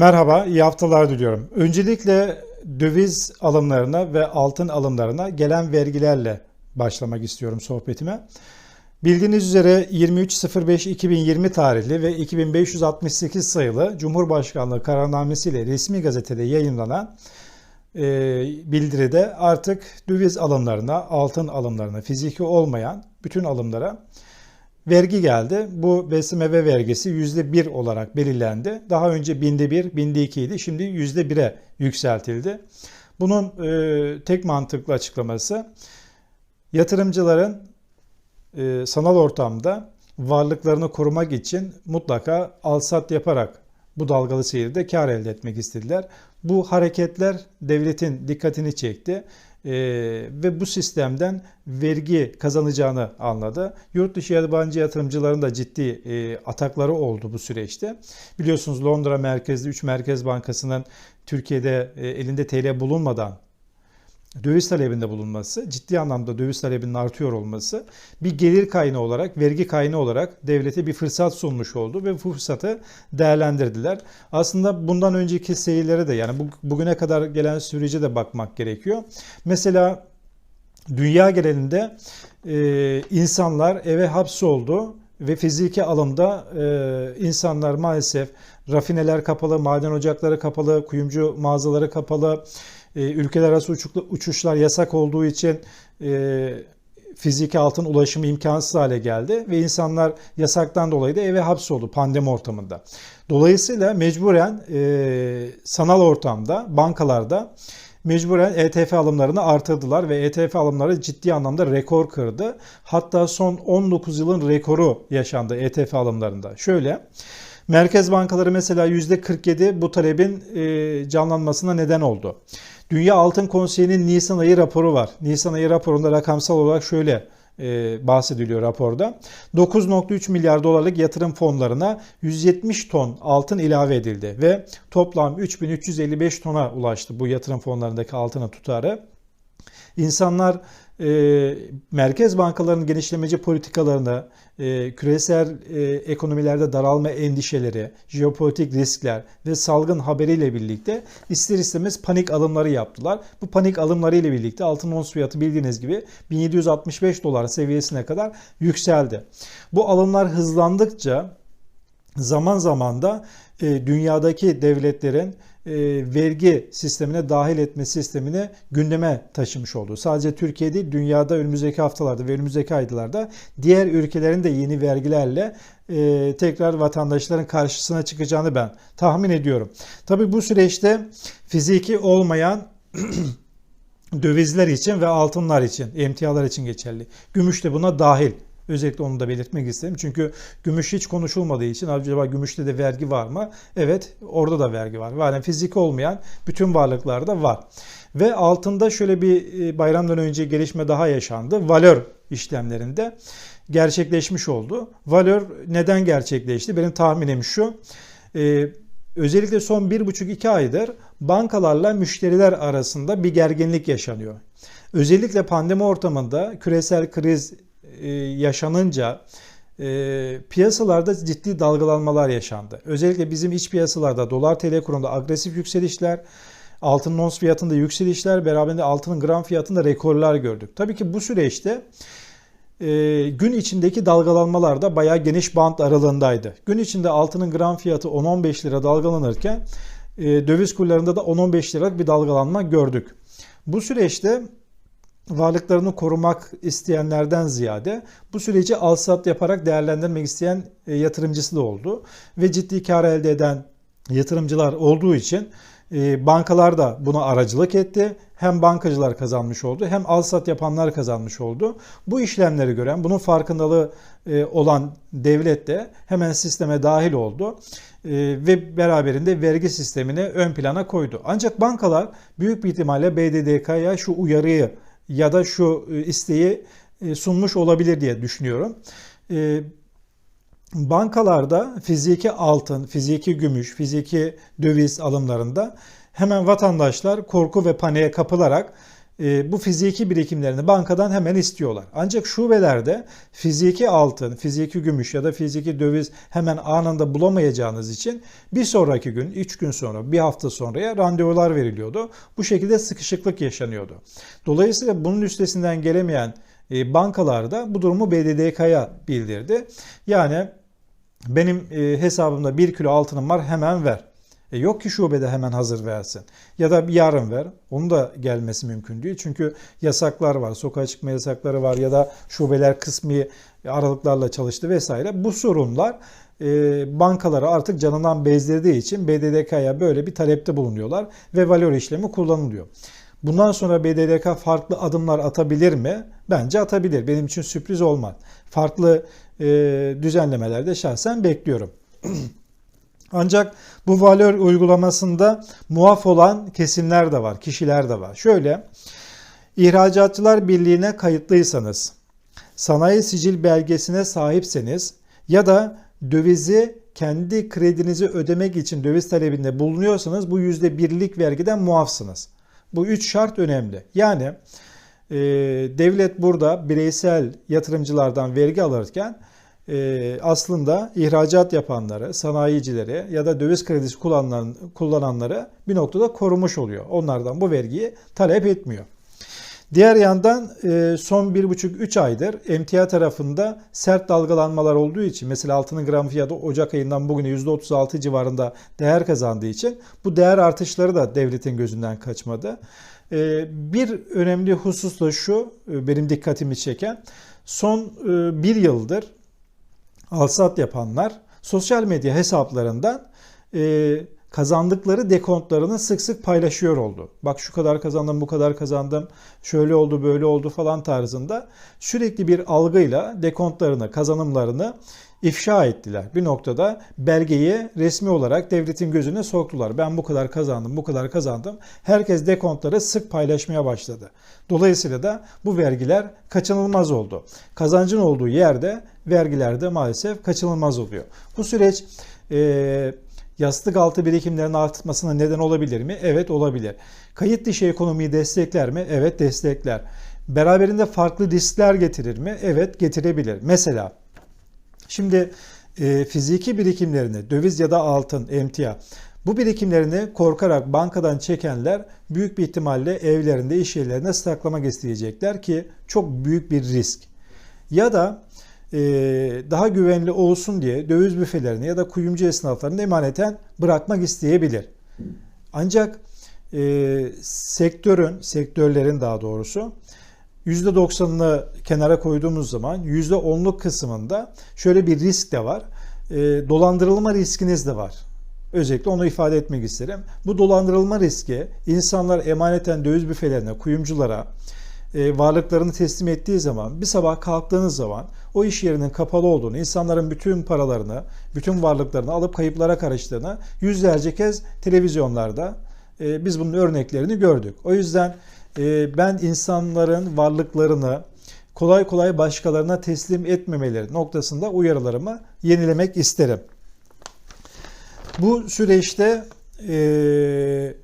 Merhaba, iyi haftalar diliyorum. Öncelikle döviz alımlarına ve altın alımlarına gelen vergilerle başlamak istiyorum sohbetime. Bildiğiniz üzere 23.05.2020 tarihli ve 2568 sayılı Cumhurbaşkanlığı kararnamesiyle resmi gazetede yayınlanan e, bildiride artık döviz alımlarına, altın alımlarına, fiziki olmayan bütün alımlara vergi geldi. Bu BSMV vergisi %1 olarak belirlendi. Daha önce binde 1, binde 2 idi. Şimdi %1'e yükseltildi. Bunun e, tek mantıklı açıklaması yatırımcıların e, sanal ortamda varlıklarını korumak için mutlaka al-sat yaparak bu dalgalı seyirde kar elde etmek istediler. Bu hareketler devletin dikkatini çekti e, ve bu sistemden vergi kazanacağını anladı. Yurt dışı yabancı yatırımcıların da ciddi e, atakları oldu bu süreçte. Biliyorsunuz Londra merkezli 3 Merkez Bankası'nın Türkiye'de e, elinde TL bulunmadan döviz talebinde bulunması, ciddi anlamda döviz talebinin artıyor olması bir gelir kaynağı olarak, vergi kaynağı olarak devlete bir fırsat sunmuş oldu ve bu fırsatı değerlendirdiler. Aslında bundan önceki seyirlere de yani bugüne kadar gelen sürece de bakmak gerekiyor. Mesela dünya genelinde e, insanlar eve hapsoldu ve fiziki alımda e, insanlar maalesef rafineler kapalı, maden ocakları kapalı, kuyumcu mağazaları kapalı, e, ülkeler arası uçuşlar yasak olduğu için e, fiziki altın ulaşımı imkansız hale geldi ve insanlar yasaktan dolayı da eve hapsoldu pandemi ortamında. Dolayısıyla mecburen e, sanal ortamda, bankalarda mecburen ETF alımlarını artırdılar ve ETF alımları ciddi anlamda rekor kırdı. Hatta son 19 yılın rekoru yaşandı ETF alımlarında. Şöyle Merkez bankaları mesela %47 bu talebin e, canlanmasına neden oldu. Dünya Altın Konseyi'nin Nisan ayı raporu var. Nisan ayı raporunda rakamsal olarak şöyle e, bahsediliyor raporda. 9.3 milyar dolarlık yatırım fonlarına 170 ton altın ilave edildi ve toplam 3355 tona ulaştı bu yatırım fonlarındaki altının tutarı. İnsanlar e, merkez bankalarının genişlemeci politikalarını, e, küresel e, ekonomilerde daralma endişeleri, jeopolitik riskler ve salgın haberiyle birlikte ister istemez panik alımları yaptılar. Bu panik alımları ile birlikte altın ons fiyatı bildiğiniz gibi 1765 dolar seviyesine kadar yükseldi. Bu alımlar hızlandıkça zaman zaman da e, dünyadaki devletlerin e, vergi sistemine dahil etme sistemini gündeme taşımış oldu. Sadece Türkiye değil dünyada önümüzdeki haftalarda ve önümüzdeki aylarda diğer ülkelerin de yeni vergilerle e, tekrar vatandaşların karşısına çıkacağını ben tahmin ediyorum. Tabi bu süreçte fiziki olmayan dövizler için ve altınlar için, emtialar için geçerli. Gümüş de buna dahil. Özellikle onu da belirtmek istedim. Çünkü gümüş hiç konuşulmadığı için acaba gümüşte de vergi var mı? Evet orada da vergi var. Yani fizik olmayan bütün varlıklarda var. Ve altında şöyle bir e, bayramdan önce gelişme daha yaşandı. Valör işlemlerinde gerçekleşmiş oldu. Valör neden gerçekleşti? Benim tahminim şu. Ee, özellikle son 1,5-2 aydır bankalarla müşteriler arasında bir gerginlik yaşanıyor. Özellikle pandemi ortamında küresel kriz e, yaşanınca e, piyasalarda ciddi dalgalanmalar yaşandı. Özellikle bizim iç piyasalarda dolar TL kurunda agresif yükselişler, altın ons fiyatında yükselişler, beraberinde altının gram fiyatında rekorlar gördük. Tabii ki bu süreçte e, gün içindeki dalgalanmalar da bayağı geniş bant aralığındaydı. Gün içinde altının gram fiyatı 10-15 lira dalgalanırken döviz kurlarında da 10-15 liralık bir dalgalanma gördük. Bu süreçte varlıklarını korumak isteyenlerden ziyade bu süreci al-sat yaparak değerlendirmek isteyen e, yatırımcısı da oldu. Ve ciddi kar elde eden yatırımcılar olduğu için e, bankalar da buna aracılık etti. Hem bankacılar kazanmış oldu hem al-sat yapanlar kazanmış oldu. Bu işlemleri gören, bunun farkındalığı e, olan devlet de hemen sisteme dahil oldu ve beraberinde vergi sistemini ön plana koydu. Ancak bankalar büyük bir ihtimalle BDDK'ya şu uyarıyı ya da şu e, isteği e, sunmuş olabilir diye düşünüyorum. E, bankalarda fiziki altın, fiziki gümüş, fiziki döviz alımlarında hemen vatandaşlar korku ve paniğe kapılarak e, bu fiziki birikimlerini bankadan hemen istiyorlar. Ancak şubelerde fiziki altın, fiziki gümüş ya da fiziki döviz hemen anında bulamayacağınız için bir sonraki gün, 3 gün sonra, bir hafta sonraya randevular veriliyordu. Bu şekilde sıkışıklık yaşanıyordu. Dolayısıyla bunun üstesinden gelemeyen e, bankalarda bu durumu BDDK'ya bildirdi. Yani benim e, hesabımda 1 kilo altınım var hemen ver. E yok ki şubede hemen hazır versin. Ya da yarın ver. Onun da gelmesi mümkün değil. Çünkü yasaklar var. Sokağa çıkma yasakları var ya da şubeler kısmi aralıklarla çalıştı vesaire. Bu sorunlar e, bankaları artık canından bezdirdiği için BDDK'ya böyle bir talepte bulunuyorlar ve valör işlemi kullanılıyor. Bundan sonra BDDK farklı adımlar atabilir mi? Bence atabilir. Benim için sürpriz olmaz. Farklı e, düzenlemelerde şahsen bekliyorum. Ancak bu valör uygulamasında muaf olan kesimler de var, kişiler de var. Şöyle, İhracatçılar Birliği'ne kayıtlıysanız, sanayi sicil belgesine sahipseniz ya da dövizi kendi kredinizi ödemek için döviz talebinde bulunuyorsanız bu %1'lik vergiden muafsınız. Bu üç şart önemli. Yani e, devlet burada bireysel yatırımcılardan vergi alırken aslında ihracat yapanları, sanayicileri ya da döviz kredisi kullanan, kullananları bir noktada korumuş oluyor. Onlardan bu vergiyi talep etmiyor. Diğer yandan e, son 1,5-3 aydır emtia tarafında sert dalgalanmalar olduğu için mesela altının gram fiyatı Ocak ayından bugüne %36 civarında değer kazandığı için bu değer artışları da devletin gözünden kaçmadı. E, bir önemli husus da şu e, benim dikkatimi çeken son bir yıldır alsat yapanlar sosyal medya hesaplarından kazandıkları dekontlarını sık sık paylaşıyor oldu. Bak şu kadar kazandım, bu kadar kazandım, şöyle oldu, böyle oldu falan tarzında sürekli bir algıyla dekontlarını, kazanımlarını ifşa ettiler. Bir noktada belgeyi resmi olarak devletin gözüne soktular. Ben bu kadar kazandım, bu kadar kazandım. Herkes dekontları sık paylaşmaya başladı. Dolayısıyla da bu vergiler kaçınılmaz oldu. Kazancın olduğu yerde vergiler de maalesef kaçınılmaz oluyor. Bu süreç e, yastık altı birikimlerin artmasına neden olabilir mi? Evet olabilir. Kayıt dışı ekonomiyi destekler mi? Evet destekler. Beraberinde farklı riskler getirir mi? Evet getirebilir. Mesela şimdi e, fiziki birikimlerini döviz ya da altın, emtia bu birikimlerini korkarak bankadan çekenler büyük bir ihtimalle evlerinde, iş yerlerinde saklamak isteyecekler ki çok büyük bir risk. Ya da e, daha güvenli olsun diye döviz büfelerini ya da kuyumcu esnaflarını emaneten bırakmak isteyebilir. Ancak e, sektörün, sektörlerin daha doğrusu %90'ını kenara koyduğumuz zaman %10'luk kısmında şöyle bir risk de var. E, dolandırılma riskiniz de var. Özellikle onu ifade etmek isterim. Bu dolandırılma riski insanlar emaneten döviz büfelerine, kuyumculara, e, varlıklarını teslim ettiği zaman bir sabah kalktığınız zaman o iş yerinin kapalı olduğunu, insanların bütün paralarını, bütün varlıklarını alıp kayıplara karıştığını yüzlerce kez televizyonlarda e, biz bunun örneklerini gördük. O yüzden ben insanların varlıklarını kolay kolay başkalarına teslim etmemeleri noktasında uyarılarımı yenilemek isterim. Bu süreçte e,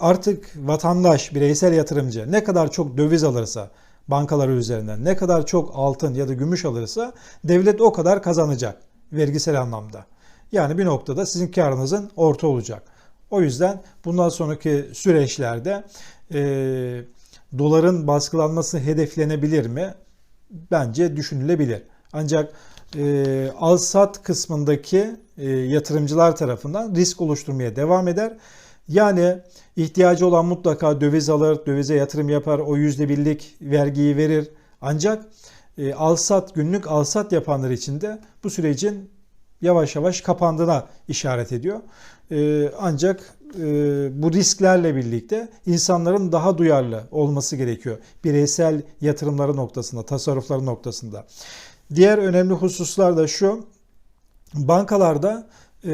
artık vatandaş, bireysel yatırımcı ne kadar çok döviz alırsa bankaları üzerinden, ne kadar çok altın ya da gümüş alırsa devlet o kadar kazanacak vergisel anlamda. Yani bir noktada sizin karınızın orta olacak. O yüzden bundan sonraki süreçlerde e, doların baskılanması hedeflenebilir mi? Bence düşünülebilir. Ancak e, al-sat kısmındaki e, yatırımcılar tarafından risk oluşturmaya devam eder. Yani ihtiyacı olan mutlaka döviz alır, dövize yatırım yapar, o yüzde birlik vergiyi verir. Ancak e, alsat günlük alsat yapanlar için de bu sürecin yavaş yavaş kapandığına işaret ediyor. E, ancak bu risklerle birlikte insanların daha duyarlı olması gerekiyor. Bireysel yatırımları noktasında, tasarrufları noktasında. Diğer önemli hususlar da şu. Bankalarda e,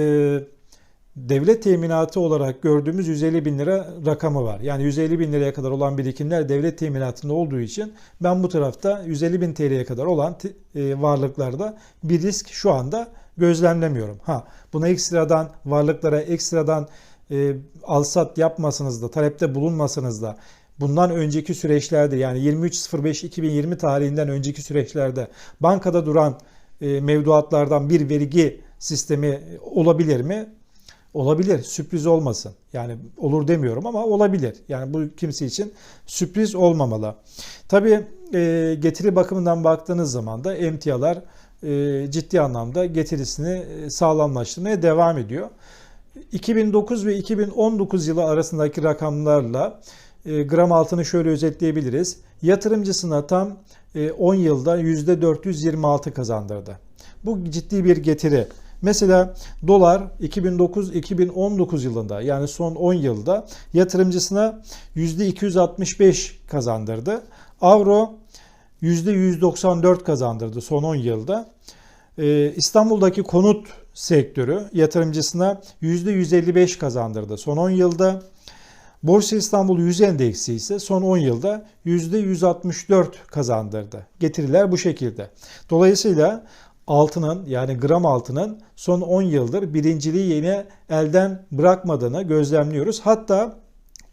devlet teminatı olarak gördüğümüz 150 bin lira rakamı var. Yani 150 bin liraya kadar olan birikimler devlet teminatında olduğu için ben bu tarafta 150 bin TL'ye kadar olan e, varlıklarda bir risk şu anda gözlemlemiyorum. Ha buna ekstradan varlıklara ekstradan e, alsat yapmasanız da talepte bulunmasanız da bundan önceki süreçlerde yani 23.05.2020 tarihinden önceki süreçlerde bankada duran e, mevduatlardan bir vergi sistemi olabilir mi? Olabilir. Sürpriz olmasın. Yani olur demiyorum ama olabilir. Yani bu kimse için sürpriz olmamalı. Tabii e, getiri bakımından baktığınız zaman da emtialar e, ciddi anlamda getirisini e, sağlamlaştırmaya devam ediyor. 2009 ve 2019 yılı arasındaki rakamlarla e, gram altını şöyle özetleyebiliriz. Yatırımcısına tam e, 10 yılda %426 kazandırdı. Bu ciddi bir getiri. Mesela dolar 2009-2019 yılında yani son 10 yılda yatırımcısına %265 kazandırdı. Avro %194 kazandırdı son 10 yılda. Ee, İstanbul'daki konut sektörü yatırımcısına %155 kazandırdı son 10 yılda. Borsa İstanbul 100 endeksi ise son 10 yılda %164 kazandırdı. Getiriler bu şekilde. Dolayısıyla altının yani gram altının son 10 yıldır birinciliği yine elden bırakmadığını gözlemliyoruz. Hatta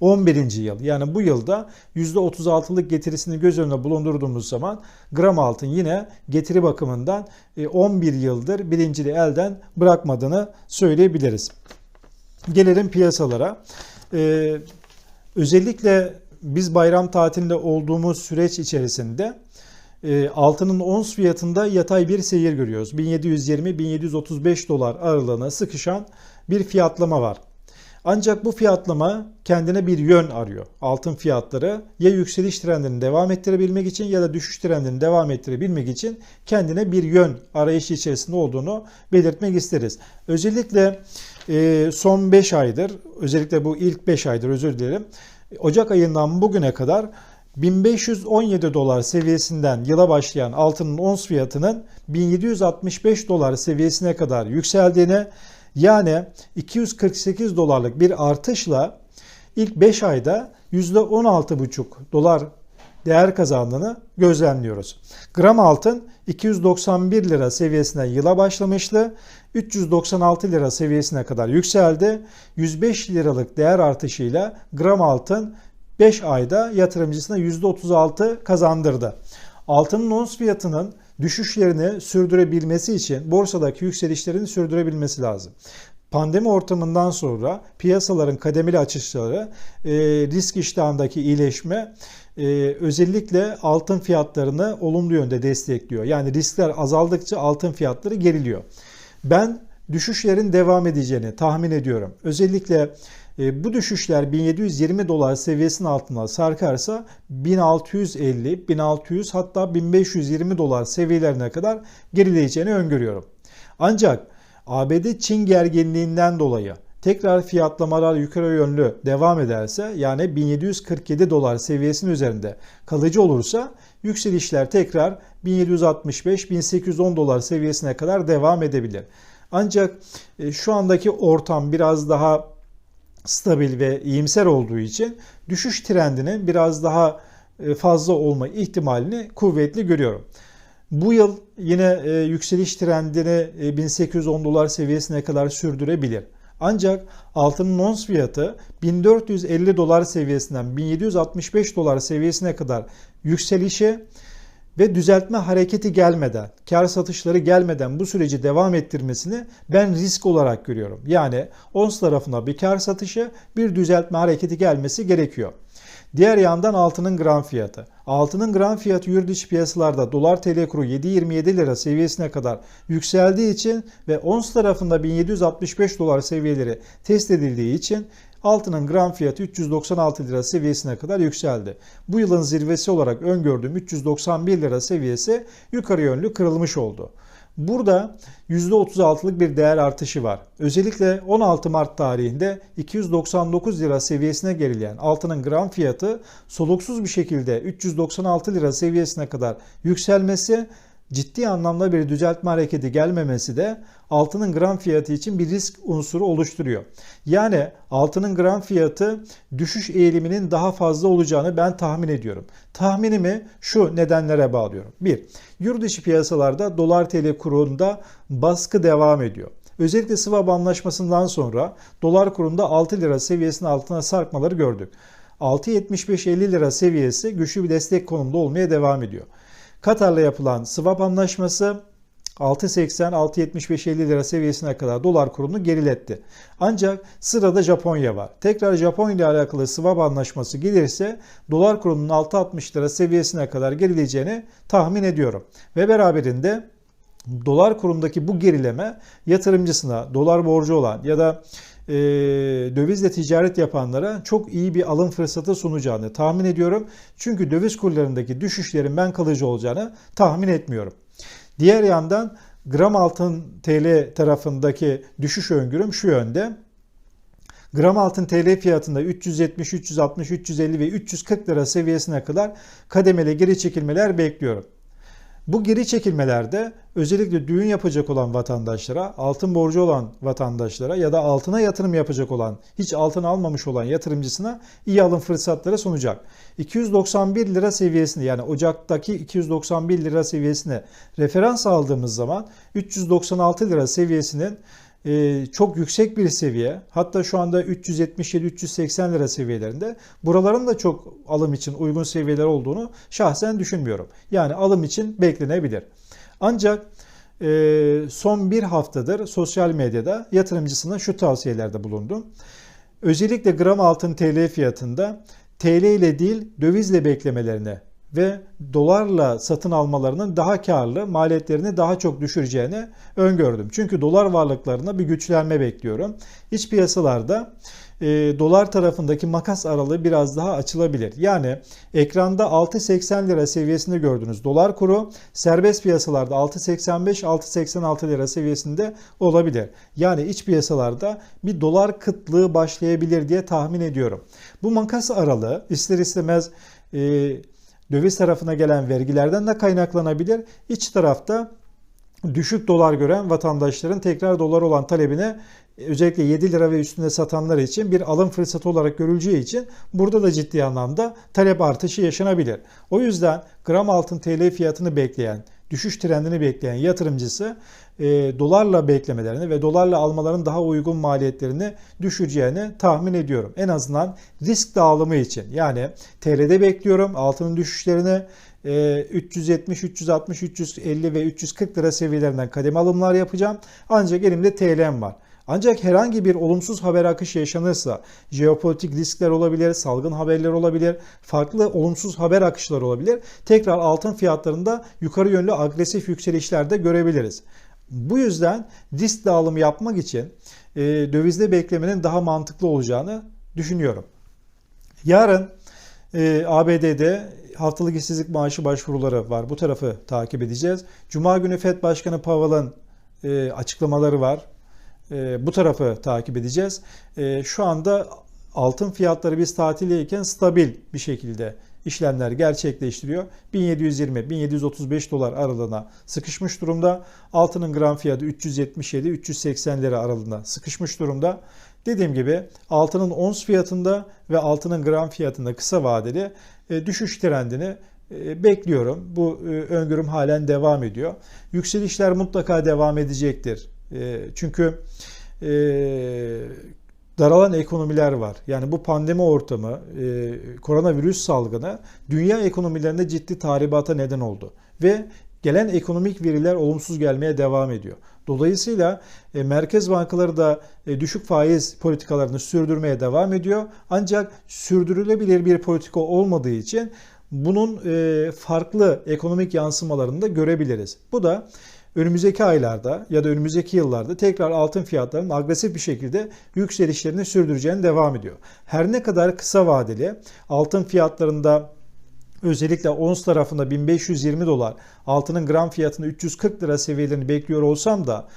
11. yıl yani bu yılda %36'lık getirisini göz önüne bulundurduğumuz zaman gram altın yine getiri bakımından 11 e, yıldır birinciliği elden bırakmadığını söyleyebiliriz. Gelelim piyasalara. Ee, özellikle biz bayram tatilinde olduğumuz süreç içerisinde e, altının ons fiyatında yatay bir seyir görüyoruz. 1720-1735 dolar aralığına sıkışan bir fiyatlama var. Ancak bu fiyatlama kendine bir yön arıyor. Altın fiyatları ya yükseliş trendini devam ettirebilmek için ya da düşüş trendini devam ettirebilmek için kendine bir yön arayışı içerisinde olduğunu belirtmek isteriz. Özellikle e, son 5 aydır, özellikle bu ilk 5 aydır özür dilerim. Ocak ayından bugüne kadar 1517 dolar seviyesinden yıla başlayan altının ons fiyatının 1765 dolar seviyesine kadar yükseldiğini yani 248 dolarlık bir artışla ilk 5 ayda %16,5 dolar değer kazandığını gözlemliyoruz. Gram altın 291 lira seviyesinden yıla başlamıştı. 396 lira seviyesine kadar yükseldi. 105 liralık değer artışıyla gram altın 5 ayda yatırımcısına %36 kazandırdı. Altının ons fiyatının düşüşlerini sürdürebilmesi için borsadaki yükselişlerini sürdürebilmesi lazım. Pandemi ortamından sonra piyasaların kademeli açışları, e, risk iştahındaki iyileşme e, özellikle altın fiyatlarını olumlu yönde destekliyor. Yani riskler azaldıkça altın fiyatları geriliyor. Ben düşüşlerin devam edeceğini tahmin ediyorum. Özellikle bu düşüşler 1720 dolar seviyesinin altına sarkarsa 1650, 1600 hatta 1520 dolar seviyelerine kadar gerileyeceğini öngörüyorum. Ancak ABD-Çin gerginliğinden dolayı tekrar fiyatlamalar yukarı yönlü devam ederse yani 1747 dolar seviyesinin üzerinde kalıcı olursa yükselişler tekrar 1765-1810 dolar seviyesine kadar devam edebilir. Ancak e, şu andaki ortam biraz daha stabil ve iyimser olduğu için düşüş trendinin biraz daha e, fazla olma ihtimalini kuvvetli görüyorum. Bu yıl yine e, yükseliş trendini 1810 dolar seviyesine kadar sürdürebilir. Ancak altının ons fiyatı 1450 dolar seviyesinden 1765 dolar seviyesine kadar yükselişi ve düzeltme hareketi gelmeden, kar satışları gelmeden bu süreci devam ettirmesini ben risk olarak görüyorum. Yani ons tarafına bir kar satışı, bir düzeltme hareketi gelmesi gerekiyor. Diğer yandan altının gram fiyatı. Altının gram fiyatı yurt dışı piyasalarda dolar TL kuru 7.27 lira seviyesine kadar yükseldiği için ve ons tarafında 1765 dolar seviyeleri test edildiği için altının gram fiyatı 396 lira seviyesine kadar yükseldi. Bu yılın zirvesi olarak öngördüğüm 391 lira seviyesi yukarı yönlü kırılmış oldu. Burada %36'lık bir değer artışı var. Özellikle 16 Mart tarihinde 299 lira seviyesine gerileyen altının gram fiyatı soluksuz bir şekilde 396 lira seviyesine kadar yükselmesi ciddi anlamda bir düzeltme hareketi gelmemesi de altının gram fiyatı için bir risk unsuru oluşturuyor. Yani altının gram fiyatı düşüş eğiliminin daha fazla olacağını ben tahmin ediyorum. Tahminimi şu nedenlere bağlıyorum. 1. Yurt dışı piyasalarda dolar tl kurunda baskı devam ediyor. Özellikle swap anlaşmasından sonra dolar kurunda 6 lira seviyesinin altına sarkmaları gördük. 6.75-50 lira seviyesi güçlü bir destek konumda olmaya devam ediyor. Katar'la yapılan swap anlaşması 6.80-6.75-50 lira seviyesine kadar dolar kurunu geriletti. Ancak sırada Japonya var. Tekrar Japonya ile alakalı swap anlaşması gelirse dolar kurunun 6.60 lira seviyesine kadar gerileyeceğini tahmin ediyorum. Ve beraberinde dolar kurundaki bu gerileme yatırımcısına dolar borcu olan ya da e, dövizle ticaret yapanlara çok iyi bir alım fırsatı sunacağını tahmin ediyorum. Çünkü döviz kurlarındaki düşüşlerin ben kalıcı olacağını tahmin etmiyorum. Diğer yandan gram altın TL tarafındaki düşüş öngörüm şu yönde. Gram altın TL fiyatında 370, 360, 350 ve 340 lira seviyesine kadar kademeli geri çekilmeler bekliyorum. Bu geri çekilmelerde özellikle düğün yapacak olan vatandaşlara, altın borcu olan vatandaşlara ya da altına yatırım yapacak olan, hiç altın almamış olan yatırımcısına iyi alım fırsatları sunacak. 291 lira seviyesini yani Ocak'taki 291 lira seviyesine referans aldığımız zaman 396 lira seviyesinin e, çok yüksek bir seviye. Hatta şu anda 377-380 lira seviyelerinde. Buraların da çok alım için uygun seviyeler olduğunu şahsen düşünmüyorum. Yani alım için beklenebilir. Ancak e, son bir haftadır sosyal medyada yatırımcısına şu tavsiyelerde bulundum. Özellikle gram altın TL fiyatında TL ile değil dövizle beklemelerine ve dolarla satın almalarının daha karlı, maliyetlerini daha çok düşüreceğini öngördüm. Çünkü dolar varlıklarına bir güçlenme bekliyorum. İç piyasalarda e, dolar tarafındaki makas aralığı biraz daha açılabilir. Yani ekranda 6.80 lira seviyesinde gördüğünüz dolar kuru serbest piyasalarda 6.85-6.86 lira seviyesinde olabilir. Yani iç piyasalarda bir dolar kıtlığı başlayabilir diye tahmin ediyorum. Bu makas aralığı ister istemez e, döviz tarafına gelen vergilerden de kaynaklanabilir. İç tarafta düşük dolar gören vatandaşların tekrar dolar olan talebine özellikle 7 lira ve üstünde satanlar için bir alım fırsatı olarak görüleceği için burada da ciddi anlamda talep artışı yaşanabilir. O yüzden gram altın TL fiyatını bekleyen, düşüş trendini bekleyen yatırımcısı e, dolarla beklemelerini ve dolarla almaların daha uygun maliyetlerini düşüreceğini tahmin ediyorum. En azından risk dağılımı için. Yani TL'de bekliyorum altının düşüşlerini 370, 360, 350 ve 340 lira seviyelerinden kademe alımlar yapacağım. Ancak elimde TL'm var. Ancak herhangi bir olumsuz haber akışı yaşanırsa, jeopolitik riskler olabilir, salgın haberler olabilir, farklı olumsuz haber akışları olabilir. Tekrar altın fiyatlarında yukarı yönlü agresif yükselişler de görebiliriz. Bu yüzden risk dağılımı yapmak için e, dövizde beklemenin daha mantıklı olacağını düşünüyorum. Yarın e, ABD'de haftalık işsizlik maaşı başvuruları var. Bu tarafı takip edeceğiz. Cuma günü FED Başkanı Powell'ın e, açıklamaları var. E, bu tarafı takip edeceğiz. E, şu anda altın fiyatları biz tatildeyken stabil bir şekilde işlemler gerçekleştiriyor. 1720-1735 dolar aralığına sıkışmış durumda. Altının gram fiyatı 377-380 lira aralığına sıkışmış durumda. Dediğim gibi altının ons fiyatında ve altının gram fiyatında kısa vadeli e, düşüş trendini e, bekliyorum. Bu e, öngörüm halen devam ediyor. Yükselişler mutlaka devam edecektir. Çünkü daralan ekonomiler var. Yani bu pandemi ortamı, koronavirüs salgını dünya ekonomilerinde ciddi tahribata neden oldu. Ve gelen ekonomik veriler olumsuz gelmeye devam ediyor. Dolayısıyla e, merkez bankaları da e, düşük faiz politikalarını sürdürmeye devam ediyor. Ancak sürdürülebilir bir politika olmadığı için bunun e, farklı ekonomik yansımalarını da görebiliriz. Bu da önümüzdeki aylarda ya da önümüzdeki yıllarda tekrar altın fiyatlarının agresif bir şekilde yükselişlerini sürdüreceğini devam ediyor. Her ne kadar kısa vadeli altın fiyatlarında özellikle ons tarafında 1520 dolar, altının gram fiyatını 340 lira seviyelerini bekliyor olsam da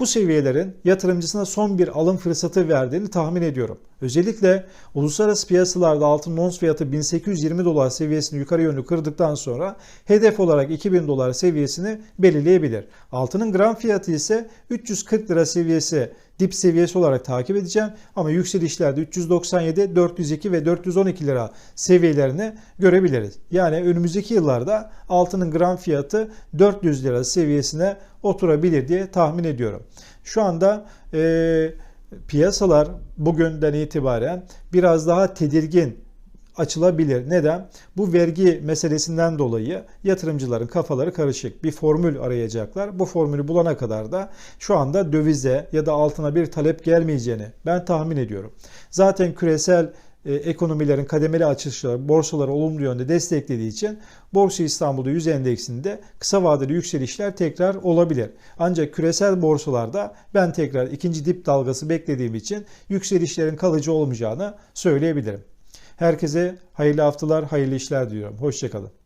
bu seviyelerin yatırımcısına son bir alım fırsatı verdiğini tahmin ediyorum. Özellikle uluslararası piyasalarda altın ons fiyatı 1820 dolar seviyesini yukarı yönlü kırdıktan sonra hedef olarak 2000 dolar seviyesini belirleyebilir. Altının gram fiyatı ise 340 lira seviyesi dip seviyesi olarak takip edeceğim. Ama yükselişlerde 397, 402 ve 412 lira seviyelerini görebiliriz. Yani önümüzdeki yıllarda altının gram fiyatı 400 lira seviyesine oturabilir diye tahmin ediyorum. Şu anda e, piyasalar bugünden itibaren biraz daha tedirgin açılabilir. Neden? Bu vergi meselesinden dolayı yatırımcıların kafaları karışık. Bir formül arayacaklar. Bu formülü bulana kadar da şu anda dövize ya da altına bir talep gelmeyeceğini ben tahmin ediyorum. Zaten küresel e, ekonomilerin kademeli açılışları borsaları olumlu yönde desteklediği için Borsa İstanbul'da 100 endeksinde kısa vadeli yükselişler tekrar olabilir. Ancak küresel borsalarda ben tekrar ikinci dip dalgası beklediğim için yükselişlerin kalıcı olmayacağını söyleyebilirim. Herkese hayırlı haftalar, hayırlı işler diliyorum. Hoşçakalın.